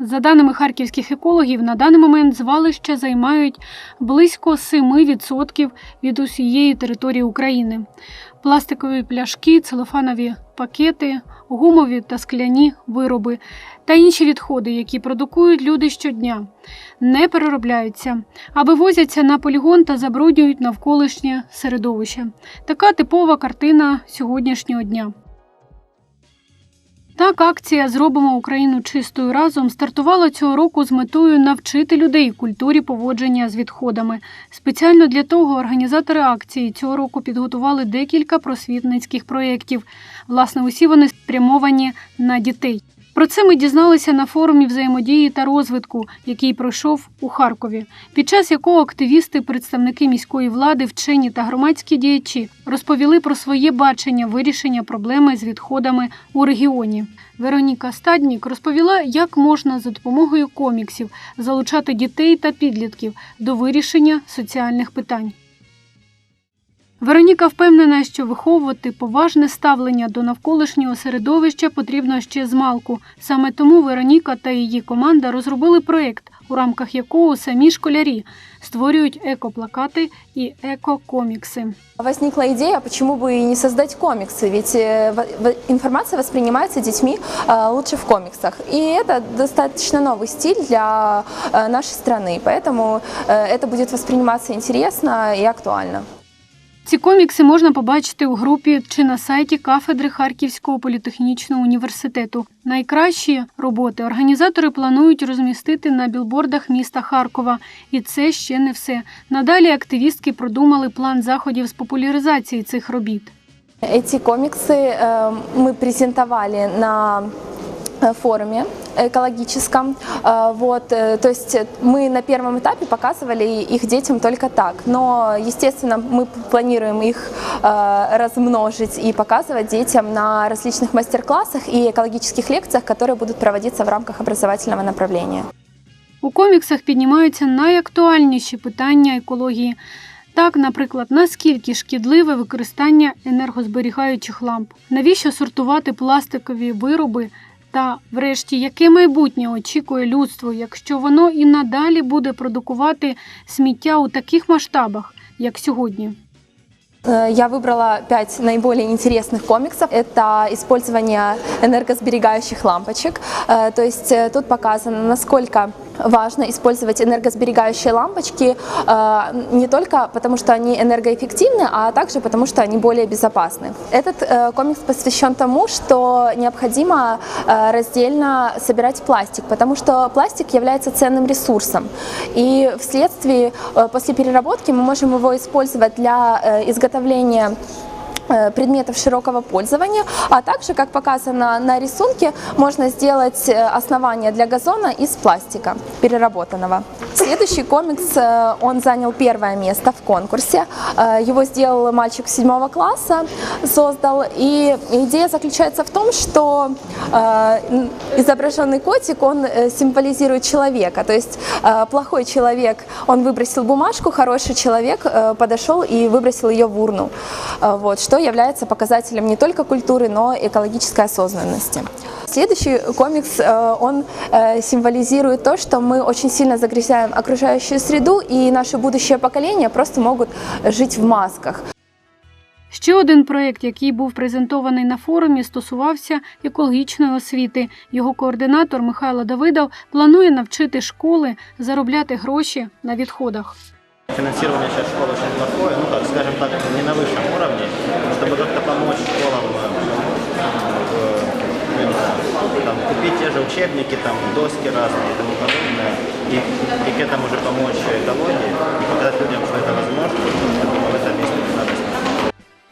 За даними харківських екологів, на даний момент звалища займають близько 7% від усієї території України. Пластикові пляшки, целофанові пакети, гумові та скляні вироби та інші відходи, які продукують люди щодня, не переробляються, а вивозяться на полігон та забруднюють навколишнє середовище. Така типова картина сьогоднішнього дня. Так, акція Зробимо Україну чистою разом стартувала цього року з метою навчити людей культурі поводження з відходами. Спеціально для того організатори акції цього року підготували декілька просвітницьких проєктів. Власне, усі вони спрямовані на дітей. Про це ми дізналися на форумі взаємодії та розвитку, який пройшов у Харкові, під час якого активісти, представники міської влади, вчені та громадські діячі розповіли про своє бачення вирішення проблеми з відходами у регіоні. Вероніка Стаднік розповіла, як можна за допомогою коміксів залучати дітей та підлітків до вирішення соціальних питань. Вероніка впевнена, що виховувати поважне ставлення до навколишнього середовища потрібно ще з малку. Саме тому Вероніка та її команда розробили проєкт, у рамках якого самі школярі створюють екоплакати і екокомікси. Возникла идея, почему бы и не создать комиксы, ведь э, в- в- информация воспринимается детьми э, лучше в комиксах. И это достаточно новый стиль для э, нашей страны, поэтому э, это будет восприниматься интересно и актуально. Ці комікси можна побачити у групі чи на сайті кафедри Харківського політехнічного університету. Найкращі роботи організатори планують розмістити на білбордах міста Харкова. І це ще не все. Надалі активістки продумали план заходів з популяризації цих робіт. Эти комиксы э, мы презентовали на э, форуме экологическом. Э, Вот, э, то есть мы на первом этапе показывали их детям только так, но, естественно, мы планируем их э, размножить и показывать детям на различных мастер-классах и экологических лекциях, которые будут проводиться в рамках образовательного направления. У коміксах піднімаються найактуальніші питання екології. Так, наприклад, наскільки шкідливе використання енергозберігаючих ламп, навіщо сортувати пластикові вироби, та, врешті, яке майбутнє очікує людство, якщо воно і надалі буде продукувати сміття у таких масштабах, як сьогодні. Э, Я выбрала пять наиболее интересных комиксов. Это использование энергосберегающих лампочек. Э, То есть э, тут показано, насколько важно использовать энергосберегающие лампочки э, не только потому, что они энергоэффективны, а также потому, что они более безопасны. Этот э, комикс посвящен тому, что необходимо э, раздельно собирать пластик, потому что пластик является ценным ресурсом. И вследствие, э, после переработки мы можем его использовать для э, изготовления э, предметов широкого пользования, а также, как показано на рисунке, можно сделать э, основание для газона из пластика переработанного. Следующий комикс, э, он занял первое место в конкурсе. Э, Его сделал мальчик седьмого класса, создал. И идея заключается в том, что э, изображенный котик, он символизирует человека. То есть плохой человек, он выбросил бумажку, хороший человек подошел и выбросил ее в урну. Вот, что является показателем не только культуры, но и экологической осознанности. Следующий комикс, э, он э, символизирует то, что мы очень сильно загрязняем окружающую среду, и наши будущие поколения просто могут жить в масках. Ще один проєкт, який був презентований на форумі, стосувався екологічної освіти. Його координатор Михайло Давидов планує навчити школи заробляти гроші на відходах. Финансирование сейчас школ очень плохое, ну так, скажем так, не на высшем уровне, чтобы как-то помочь школам э, в, именно, там, купить те же учебники, там, доски разные и тому подобное, и, и к этому же помочь экологии, и показать людям, что это возможно, я думаю, в этом есть радость.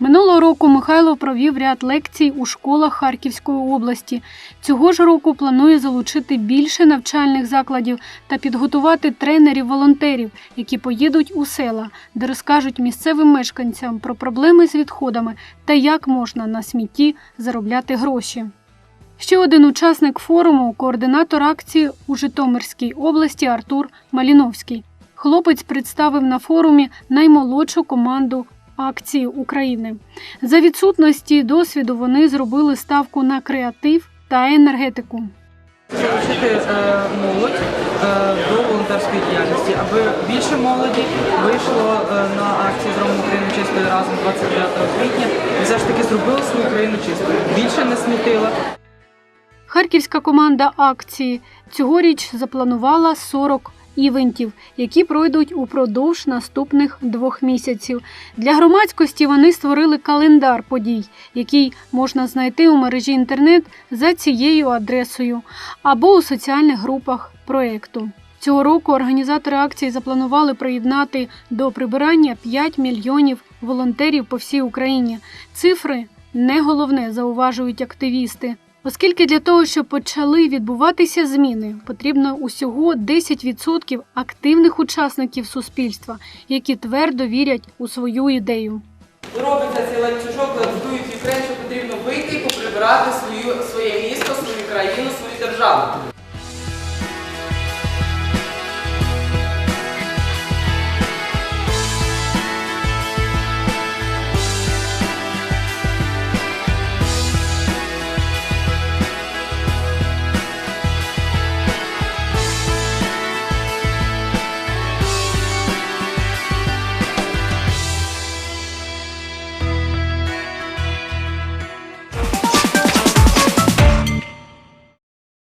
Минулого року Михайло провів ряд лекцій у школах Харківської області. Цього ж року планує залучити більше навчальних закладів та підготувати тренерів-волонтерів, які поїдуть у села, де розкажуть місцевим мешканцям про проблеми з відходами та як можна на смітті заробляти гроші. Ще один учасник форуму координатор акції у Житомирській області Артур Маліновський. Хлопець представив на форумі наймолодшу команду акції України. За відсутності досвіду вони зробили ставку на креатив та енергетику. залучити е, молодь е, до волонтерської діяльності, аби більше молоді вийшло е, на акції «Зробимо Україну чистою разом 29 квітня і все ж таки зробило свою країну чистою. Більше не смітила. Харківська команда акції цьогоріч запланувала 40 івентів, які пройдуть упродовж наступних двох місяців. Для громадськості вони створили календар подій, який можна знайти у мережі інтернет за цією адресою або у соціальних групах проекту. Цього року організатори акції запланували приєднати до прибирання 5 мільйонів волонтерів по всій Україні. Цифри не головне, зауважують активісти. Оскільки для того, щоб почали відбуватися зміни, потрібно усього 10% активних учасників суспільства, які твердо вірять у свою ідею. Робиться цей ланцюжок, ланцюють Україну, що потрібно вийти і поприбирати свою своє місто, свою країну, свою державу.